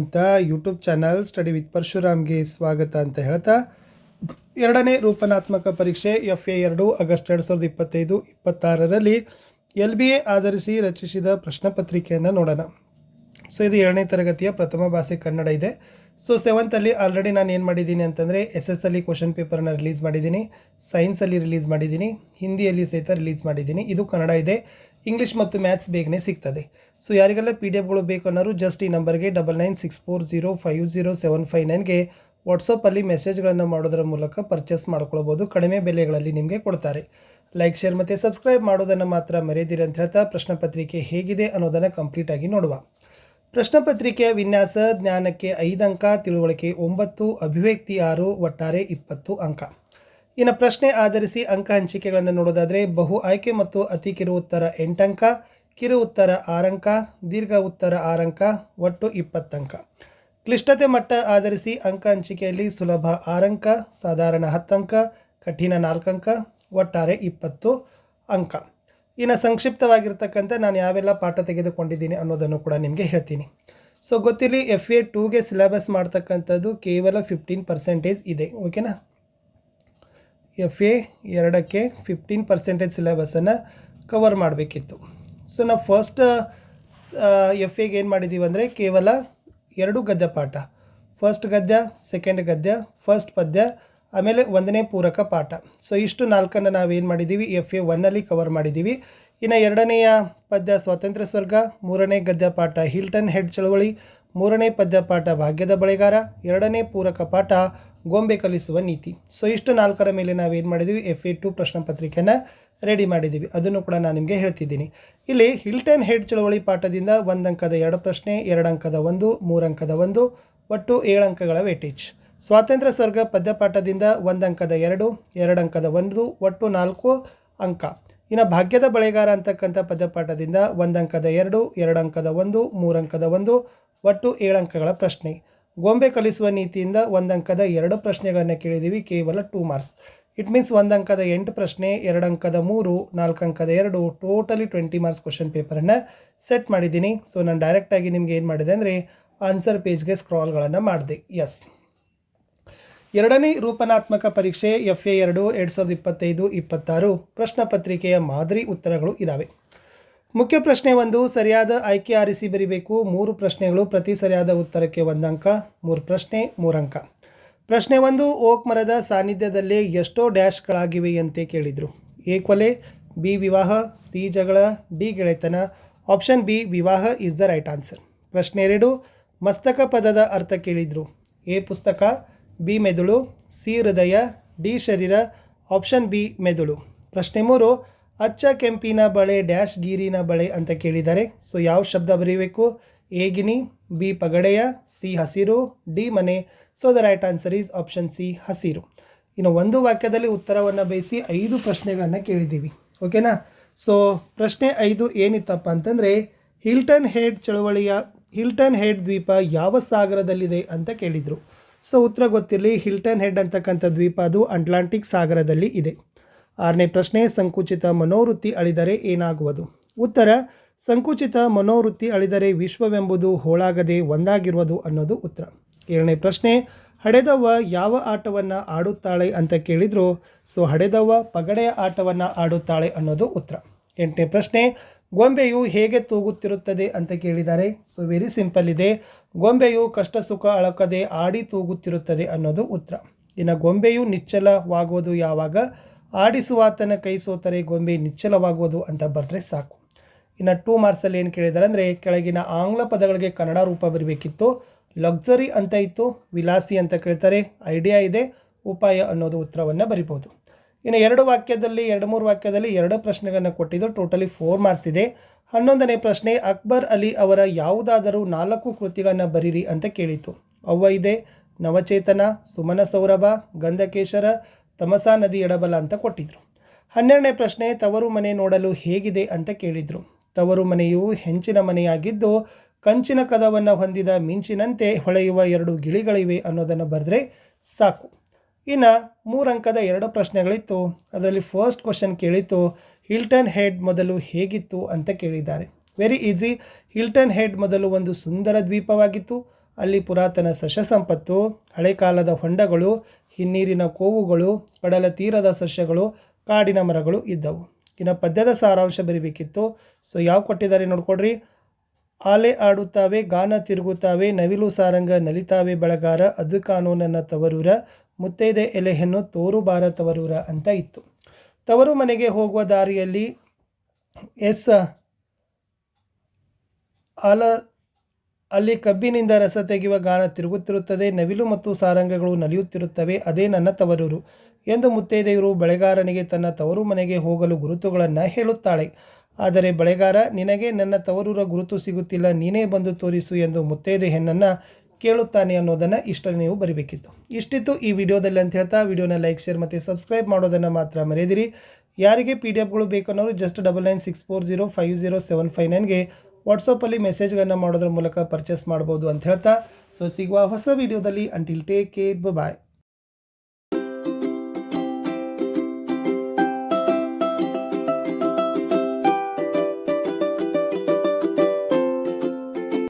ಅಂತ YouTube channel study with ಪರಶುರಾಮ್ಗೆ ಸ್ವಾಗತ ಅಂತ ಹೇಳ್ತಾ, ಎರಡನೇ ರೂಪನಾತ್ಮಕ ಪರೀಕ್ಷೆ ಎಫ್ ಎ ಎರಡು ಆಗಸ್ಟ್ ಎರಡು ಸಾವಿರದ ಇಪ್ಪತ್ತೈದು, ಇಪ್ಪತ್ತಾರರಲ್ಲಿ ಎಲ್ ಬಿ ಎ ಆಧರಿಸಿ ರಚಿಸಿದ ಪ್ರಶ್ನೆ ಪತ್ರಿಕೆಯನ್ನು ನೋಡೋಣ. ಸೊ ಇದು ಎರಡನೇ ತರಗತಿಯ ಪ್ರಥಮ ಭಾಷೆ ಕನ್ನಡ ಇದೆ. ಸೊ ಸೆವೆಂತಲ್ಲಿ ಆಲ್ರೆಡಿ ನಾನು ಏನು ಮಾಡಿದ್ದೀನಿ ಅಂತಂದರೆ ಎಸ್ ಎಸ್ ಅಲ್ಲಿ ಕ್ವಶನ್ ಪೇಪರನ್ನು ರಿಲೀಸ್ ಮಾಡಿದ್ದೀನಿ ಸೈನ್ಸಲ್ಲಿ ರಿಲೀಸ್ ಮಾಡಿದ್ದೀನಿ, ಹಿಂದಿಯಲ್ಲಿ ಸಹಿತ ರಿಲೀಸ್ ಮಾಡಿದ್ದೀನಿ. ಇದು ಕನ್ನಡ ಇದೆ. ಇಂಗ್ಲೀಷ್ ಮತ್ತು ಮ್ಯಾಥ್ಸ್ ಬೇಗನೆ ಸಿಗ್ತದೆ. ಸೊ ಯಾರಿಗೆಲ್ಲ ಪಿ ಡಿ ಎಫ್ಗಳು ಬೇಕು ಅನ್ನೋರು ಜಸ್ಟ್ ಈ ನಂಬರ್ಗೆ double nine six four zero five zero seven five ನೈನ್ಗೆ ವಾಟ್ಸಪ್ಪಲ್ಲಿ ಮೆಸೇಜ್ಗಳನ್ನು ಮಾಡೋದರ ಮೂಲಕ ಪರ್ಚೇಸ್ ಮಾಡ್ಕೊಳ್ಬೋದು. ಕಡಿಮೆ ಬೆಲೆಗಳಲ್ಲಿ ನಿಮಗೆ ಕೊಡ್ತಾರೆ. ಲೈಕ್ ಶೇರ್ ಮತ್ತು ಸಬ್ಸ್ಕ್ರೈಬ್ ಮಾಡೋದನ್ನು ಮಾತ್ರ ಮರೆಯದಿರಿ ಅಂತ ಹೇಳ್ತಾ ಪ್ರಶ್ನೆ ಪತ್ರಿಕೆ ಹೇಗಿದೆ ಅನ್ನೋದನ್ನು ಕಂಪ್ಲೀಟಾಗಿ ನೋಡುವ. ಪ್ರಶ್ನೆ ಪತ್ರಿಕೆಯ ವಿನ್ಯಾಸ, ಜ್ಞಾನಕ್ಕೆ ಐದು ಅಂಕ, ತಿಳುವಳಿಕೆ ಒಂಬತ್ತು, ಅಭಿವ್ಯಕ್ತಿ ಆರು, ಒಟ್ಟಾರೆ ಇಪ್ಪತ್ತು ಅಂಕ. ಇನ್ನು ಪ್ರಶ್ನೆ ಆಧರಿಸಿ ಅಂಕ ಹಂಚಿಕೆಗಳನ್ನು ನೋಡೋದಾದರೆ ಬಹು ಆಯ್ಕೆ ಮತ್ತು ಅತಿ ಕಿರು ಉತ್ತರ ಎಂಟಂಕ, ಕಿರು ಉತ್ತರ ಆರಂಕ, ದೀರ್ಘ ಉತ್ತರ ಆರಂಕ, ಒಟ್ಟು ಇಪ್ಪತ್ತಂಕ. ಕ್ಲಿಷ್ಟತೆ ಮಟ್ಟ ಆಧರಿಸಿ ಅಂಕ ಹಂಚಿಕೆಯಲ್ಲಿ ಸುಲಭ ಆರಂಕ, ಸಾಧಾರಣ ಹತ್ತಂಕ, ಕಠಿಣ ನಾಲ್ಕಂಕ, ಒಟ್ಟಾರೆ ಇಪ್ಪತ್ತು ಅಂಕ. ಇನ್ನು ಸಂಕ್ಷಿಪ್ತವಾಗಿರ್ತಕ್ಕಂಥ ನಾನು ಯಾವೆಲ್ಲ ಪಾಠ ತೆಗೆದುಕೊಂಡಿದ್ದೀನಿ ಅನ್ನೋದನ್ನು ಕೂಡ ನಿಮಗೆ ಹೇಳ್ತೀನಿ. ಸೊ ಗೊತ್ತಿರಲಿ ಎಫ್ ಎ ಟೂಗೆ ಸಿಲೆಬಸ್ ಮಾಡ್ತಕ್ಕಂಥದ್ದು ಕೇವಲ ಫಿಫ್ಟೀನ್ ಪರ್ಸೆಂಟೇಜ್ ಇದೆ ಓಕೆನಾ ಎಫ್ ಎ ಎರಡಕ್ಕೆ ಫಿಫ್ಟೀನ್ ಪರ್ಸೆಂಟೇಜ್ ಸಿಲೆಬಸನ್ನು ಕವರ್ ಮಾಡಬೇಕಿತ್ತು. ಸೊ ನಾವು ಫಸ್ಟ್ ಎಫ್ ಎಗೆ ಏನು ಮಾಡಿದ್ದೀವಿ ಅಂದರೆ ಕೇವಲ ಎರಡು ಗದ್ಯ ಪಾಠ. ಫಸ್ಟ್ ಗದ್ಯ ಸೆಕೆಂಡ್ ಗದ್ಯ ಫಸ್ಟ್ ಪದ್ಯ, ಆಮೇಲೆ ಒಂದನೇ ಪೂರಕ ಪಾಠ. ಸೊ ಇಷ್ಟು ನಾಲ್ಕನ್ನು ನಾವೇನು ಮಾಡಿದ್ದೀವಿ ಎಫ್ ಎ ಒನ್ನಲ್ಲಿ ಕವರ್ ಮಾಡಿದ್ದೀವಿ ಇನ್ನು ಎರಡನೆಯ ಪದ್ಯ ಸ್ವಾತಂತ್ರ್ಯ ಸ್ವರ್ಗ, ಮೂರನೇ ಗದ್ಯ ಪಾಠ ಹಿಲ್ಟನ್ ಹೆಡ್ ಚಳವಳಿ, ಮೂರನೇ ಪದ್ಯ ಪಾಠ ಭಾಗ್ಯದ ಬಳೆಗಾರ, ಎರಡನೇ ಪೂರಕ ಪಾಠ ಗೊಂಬೆ ಕಲಿಸುವ ನೀತಿ. ಸೊ ಇಷ್ಟು ನಾಲ್ಕರ ಮೇಲೆ ನಾವೇನು ಮಾಡಿದ್ದೀವಿ ಎಫ್ ಎ ಟು ಪ್ರಶ್ನೆ ಪತ್ರಿಕೆನ ರೆಡಿ ಮಾಡಿದ್ದೀವಿ ಅದನ್ನು ಕೂಡ ನಾನು ನಿಮಗೆ ಹೇಳ್ತಿದ್ದೀನಿ. ಇಲ್ಲಿ ಹಿಲ್ಟನ್ ಹೆಡ್ ಚಳವಳಿ ಪಾಠದಿಂದ ಒಂದು ಅಂಕದ ಎರಡು ಪ್ರಶ್ನೆ, ಎರಡು ಅಂಕದ ಒಂದು, ಮೂರು ಅಂಕದ ಒಂದು, ಒಟ್ಟು ಏಳು ಅಂಕಗಳ ವೇಟೇಜ್ ಸ್ವಾತಂತ್ರ್ಯ ಸ್ವರ್ಗ ಪದ್ಯಪಾಠದಿಂದ ಒಂದು ಅಂಕದ ಎರಡು ಎರಡು ಅಂಕದ ಒಂದು, ಒಟ್ಟು ನಾಲ್ಕು ಅಂಕ. ಇನ್ನು ಭಾಗ್ಯದ ಬಳೆಗಾರ ಅಂತಕ್ಕಂಥ ಪದ್ಯಪಾಠದಿಂದ ಒಂದು ಅಂಕದ ಎರಡು ಎರಡು ಅಂಕದ ಒಂದು, ಮೂರು ಅಂಕದ ಒಂದು, ಒಟ್ಟು ಏಳು ಅಂಕಗಳ ಪ್ರಶ್ನೆ. ಗೊಂಬೆ ಕಲಿಸುವ ನೀತಿಯಿಂದ ಒಂದಂಕದ ಎರಡು ಪ್ರಶ್ನೆಗಳನ್ನು ಕೇಳಿದ್ದೀವಿ ಕೇವಲ ಟೂ ಮಾರ್ಕ್ಸ್ ಇಟ್ ಮೀನ್ಸ್ ಒಂದಂಕದ ಎಂಟು ಪ್ರಶ್ನೆ ಎರಡು ಅಂಕದ ಮೂರು ನಾಲ್ಕು ಅಂಕದ ಎರಡು ಟೋಟಲಿ ಟ್ವೆಂಟಿ ಮಾರ್ಕ್ಸ್ ಕ್ವಶನ್ ಪೇಪರನ್ನು ಸೆಟ್ ಮಾಡಿದ್ದೀನಿ. ಸೊ ನಾನು ಡೈರೆಕ್ಟಾಗಿ ನಿಮಗೆ ಏನು ಮಾಡಿದೆ ಅಂದರೆ ಆನ್ಸರ್ ಪೇಜ್ಗೆ ಸ್ಕ್ರಾಲ್ಗಳನ್ನು ಮಾಡಿದೆ. ಎಸ್ ಎರಡನೇ ರೂಪನಾತ್ಮಕ ಪರೀಕ್ಷೆ ಎಫ್ ಎ ಎರಡು ಎರಡು ಸಾವಿರದ ಇಪ್ಪತ್ತೈದು, ಇಪ್ಪತ್ತಾರು ಪ್ರಶ್ನೆ ಪತ್ರಿಕೆಯ ಮಾದರಿ ಉತ್ತರಗಳು ಇದ್ದಾವೆ ಮುಖ್ಯ ಪ್ರಶ್ನೆ ಒಂದು, ಸರಿಯಾದ ಆಯ್ಕೆ ಆರಿಸಿ ಬರಿಬೇಕು. ಮೂರು ಪ್ರಶ್ನೆಗಳು ಪ್ರತಿ ಸರಿಯಾದ ಉತ್ತರಕ್ಕೆ ಒಂದು ಅಂಕ, ಮೂರು ಪ್ರಶ್ನೆ, ಮೂರು ಅಂಕ. ಪ್ರಶ್ನೆ ಒಂದು, ಓಕ್ ಮರದ ಸಾನ್ನಿಧ್ಯದಲ್ಲೇ ಎಷ್ಟೋ ಡ್ಯಾಶ್ಗಳಾಗಿವೆ ಅಂತೆ ಕೇಳಿದರು. ಎ ಕೊಲೆ, ಬಿ ವಿವಾಹ, ಸಿ ಜಗಳ, ಡಿ ಗೆಳೆತನ, ಆಪ್ಷನ್ ಬಿ, ವಿವಾಹ ಇಸ್ ದ ರೈಟ್ ಆನ್ಸರ್. ಪ್ರಶ್ನೆ ಎರಡು, ಮಸ್ತಕ ಪದದ ಅರ್ಥ ಕೇಳಿದರು. ಎ ಪುಸ್ತಕ, ಬಿ ಮೆದುಳು, ಸಿ ಹೃದಯ, ಡಿ ಶರೀರ, ಆಪ್ಷನ್ ಬಿ ಮೆದುಳು. ಪ್ರಶ್ನೆ ಮೂರು ಅಚ್ಚ ಕೆಂಪಿನ ಬಳೆ, ಡ್ಯಾಶ್ ಗೀರಿನ ಬಳೆ ಅಂತ ಕೇಳಿದ್ದಾರೆ ಸೊ ಯಾವ ಶಬ್ದ ಬರೀಬೇಕು? ಎ ಗಿನಿ, ಬಿ ಪಗಡೆಯ, ಸಿ ಹಸಿರು, ಡಿ ಮನೆ. So the right answer is option C ಹಸಿರು. ಇನ್ನು ಒಂದು ವಾಕ್ಯದಲ್ಲಿ ಉತ್ತರವನ್ನು ಬಯಸಿ ಐದು ಪ್ರಶ್ನೆಗಳನ್ನು ಕೇಳಿದ್ದೀವಿ. ಓಕೆನಾ? ಸೊ ಪ್ರಶ್ನೆ ಐದು ಏನಿತ್ತಪ್ಪ ಅಂತಂದರೆ, ಹಿಲ್ಟನ್ ಹೆಡ್ ಚಳುವಳಿಯ, ಹಿಲ್ಟನ್ ಹೆಡ್ ದ್ವೀಪ ಯಾವ ಸಾಗರದಲ್ಲಿದೆ? ಅಂತ ಕೇಳಿದರು. ಸೊ ಉತ್ತರ ಗೊತ್ತಿರಲಿ, ಹಿಲ್ಟನ್ ಹೆಡ್ ಅಂತಕ್ಕಂಥ ದ್ವೀಪ ಅದು ಅಟ್ಲಾಂಟಿಕ್ ಸಾಗರದಲ್ಲಿ ಇದೆ. ಆರನೇ ಪ್ರಶ್ನೆ, ಸಂಕುಚಿತ ಮನೋವೃತ್ತಿ ಅಳಿದರೆ ಏನಾಗುವುದು? ಉತ್ತರ, ಸಂಕುಚಿತ ಮನೋವೃತ್ತಿ ಅಳಿದರೆ ವಿಶ್ವವೆಂಬುದು ಹೋಳಾಗದೆ ಒಂದಾಗಿರುವುದು ಅನ್ನೋದು ಉತ್ತರ. ಏಳನೇ ಪ್ರಶ್ನೆ, ಹಡೆದವ್ವ ಯಾವ ಆಟವನ್ನು ಆಡುತ್ತಾಳೆ ಅಂತ ಕೇಳಿದ್ರು, ಸೊ ಹಡೆದವ್ವ ಪಗಡೆಯ ಆಟವನ್ನು ಆಡುತ್ತಾಳೆ ಅನ್ನೋದು ಉತ್ತರ. ಎಂಟನೇ ಪ್ರಶ್ನೆ, ಗೊಂಬೆಯು ಹೇಗೆ ತೂಗುತ್ತಿರುತ್ತದೆ ಅಂತ ಕೇಳಿದ್ದಾರೆ ಸೊ ವೆರಿ ಸಿಂಪಲ್ ಇದೆ. ಗೊಂಬೆಯು ಕಷ್ಟ ಸುಖ ಅಳಕದೆ ಆಡಿ ತೂಗುತ್ತಿರುತ್ತದೆ ಅನ್ನೋದು ಉತ್ತರ. ಇನ್ನು ಗೊಂಬೆಯು ನಿಚ್ಚಲವಾಗುವುದು ಯಾವಾಗ? ಆಡಿಸುವಾತನ ಕೈ ಸೋತರೆ, ಗೊಂಬೆ ನಿಚ್ಚಲವಾಗುವುದು ಅಂತ ಬರೆದ್ರೆ ಸಾಕು. ಇನ್ನು ಟೂ ಮಾರ್ಕ್ಸಲ್ಲಿ ಏನು ಕೇಳಿದ್ದಾರೆ ಅಂದರೆ, ಕೆಳಗಿನ ಆಂಗ್ಲ ಪದಗಳಿಗೆ ಕನ್ನಡ ರೂಪ ಬರಬೇಕಿತ್ತು. ಲಕ್ಸರಿ ಅಂತ ಇತ್ತು, ವಿಲಾಸಿ ಅಂತ ಕೇಳ್ತಾರೆ ಐಡಿಯಾ ಇದೆ, ಉಪಾಯ ಅನ್ನೋದು ಉತ್ತರವನ್ನು ಬರಿಬೋದು ಇನ್ನು ಎರಡು ವಾಕ್ಯದಲ್ಲಿ, ಎರಡು ಮೂರು ವಾಕ್ಯದಲ್ಲಿ ಎರಡು ಪ್ರಶ್ನೆಗಳನ್ನು ಕೊಟ್ಟಿದ್ದು ಟೋಟಲಿ ಫೋರ್ ಮಾರ್ಕ್ಸ್ ಇದೆ. ಹನ್ನೊಂದನೇ ಪ್ರಶ್ನೆ, ಅಕ್ಬರ್ ಅಲಿ ಅವರ ಯಾವುದಾದರೂ ನಾಲ್ಕು ಕೃತಿಗಳನ್ನು ಬರೀರಿ ಅಂತ ಕೇಳಿತು ಅವ್ವ ಇದೆ, ನವಚೇತನ, ಸುಮನ ಸೌರಭ, ಗಂಧಕೇಶರ ತಮಸಾ ನದಿ ಎಡಬಲ ಅಂತ ಕೊಟ್ಟಿದ್ರು. ಹನ್ನೆರಡನೇ ಪ್ರಶ್ನೆ, ತವರು ಮನೆ ನೋಡಲು ಹೇಗಿದೆ ಅಂತ ಕೇಳಿದರು. ತವರು ಮನೆಯು ಹೆಂಚಿನ ಮನೆಯಾಗಿದ್ದು, ಕಂಚಿನ ಕದವನ್ನು ಹೊಂದಿದ ಮಿಂಚಿನಂತೆ ಹೊಳೆಯುವ ಎರಡು ಗಿಳಿಗಳಿವೆ ಅನ್ನೋದನ್ನು ಬರೆದ್ರೆ ಸಾಕು. ಇನ್ನು ಮೂರಂಕದ ಎರಡು ಪ್ರಶ್ನೆಗಳಿತ್ತು. ಅದರಲ್ಲಿ ಫಸ್ಟ್ ಕ್ವಶನ್ ಕೇಳಿತ್ತು ಹಿಲ್ಟನ್ ಹೆಡ್ ಮೊದಲು ಹೇಗಿತ್ತು? ಅಂತ ಕೇಳಿದ್ದಾರೆ. ವೆರಿ ಈಸಿ ಹಿಲ್ಟನ್ ಹೆಡ್ ಮೊದಲು ಒಂದು ಸುಂದರ ದ್ವೀಪವಾಗಿತ್ತು. ಅಲ್ಲಿ ಪುರಾತನ ಸಸ್ಯ ಸಂಪತ್ತು ಹಳೆ ಕಾಲದ ಹೊಂಡಗಳು ಹಿನ್ನೀರಿನ ಕೋವುಗಳು, ಕಡಲ ತೀರದ ಸಸ್ಯಗಳು, ಕಾಡಿನ ಮರಗಳು ಇದ್ದವು. ಇನ್ನು ಪದ್ಯದ ಸಾರಾಂಶ ಬರಿಬೇಕಿತ್ತು. ಸೊ ಯಾವ ಕೊಟ್ಟಿದ್ದಾರೆ ನೋಡ್ಕೊಡ್ರಿ ಆಲೆ ಆಡುತ್ತಾವೆ, ಗಾನ ತಿರುಗುತ್ತಾವೆ, ನವಿಲು ಸಾರಂಗ ನಲಿತಾವೆ ಬೆಳಗಾರ, ಅದು ಕಾನೂನನ್ನ ತವರೂರ, ಮುತ್ತೈದೆ ಎಲೆಯನ್ನು ತೋರು ಬಾರ ತವರೂರ ಅಂತ ಇತ್ತು. ತವರು ಮನೆಗೆ ಹೋಗುವ ದಾರಿಯಲ್ಲಿ ಎಸ್, ಆಲ ಅಲ್ಲಿ ಕಬ್ಬಿನಿಂದ ರಸ ತೆಗೆಯುವ ಗಾನ ತಿರುಗುತ್ತಿರುತ್ತದೆ, ನವಿಲು ಮತ್ತು ಸಾರಂಗಗಳು ನಲಿಯುತ್ತಿರುತ್ತವೆ, ಅದೇ ನನ್ನ ತವರೂರು ಎಂದು ಮುತ್ತೈದೆಯರು ಬೆಳೆಗಾರನಿಗೆ ತನ್ನ ತವರು ಮನೆಗೆ ಹೋಗಲು ಗುರುತುಗಳನ್ನು ಹೇಳುತ್ತಾಳೆ. ಆದರೆ ಬೆಳೆಗಾರ, ನಿನಗೆ ನನ್ನ ತವರೂರ ಗುರುತು ಸಿಗುತ್ತಿಲ್ಲ, ನೀನೇ ಬಂದು ತೋರಿಸು ಎಂದು ಮುತ್ತೈದೆ ಹೆಣ್ಣನ್ನು ಕೇಳುತ್ತಾನೆ ಅನ್ನೋದನ್ನು ಇಷ್ಟ ನೀವು ಬರಬೇಕಿತ್ತು. ಇಷ್ಟಿತ್ತು ಈ ವಿಡಿಯೋದಲ್ಲಿ ಅಂತ ಹೇಳ್ತಾ ವಿಡಿಯೋನ ಲೈಕ್, ಶೇರ್ ಮತ್ತು ಸಬ್ಸ್ಕ್ರೈಬ್ ಮಾಡೋದನ್ನು ಮಾತ್ರ ಮರೆಯದಿರಿ. ಯಾರಿಗೆ ಪಿ ಡಿ ಎಫ್ಗಳು ಬೇಕನ್ನೋರು just double nine six four zero five zero seven five ನೈನ್ಗೆ ವಾಟ್ಸಪ್ಪಲ್ಲಿ ಮೆಸೇಜ್ಗಳನ್ನು ಮಾಡೋದ್ರ ಮೂಲಕ ಪರ್ಚೇಸ್ ಮಾಡ್ಬೋದು ಅಂತ ಹೇಳ್ತಾ. ಸೊ ಸಿಗುವ ಹೊಸ ವಿಡಿಯೋದಲ್ಲಿ ಅಂಟಿಲ್ ಟೇಕ್ ಕೇರ್ ಬಾಯ್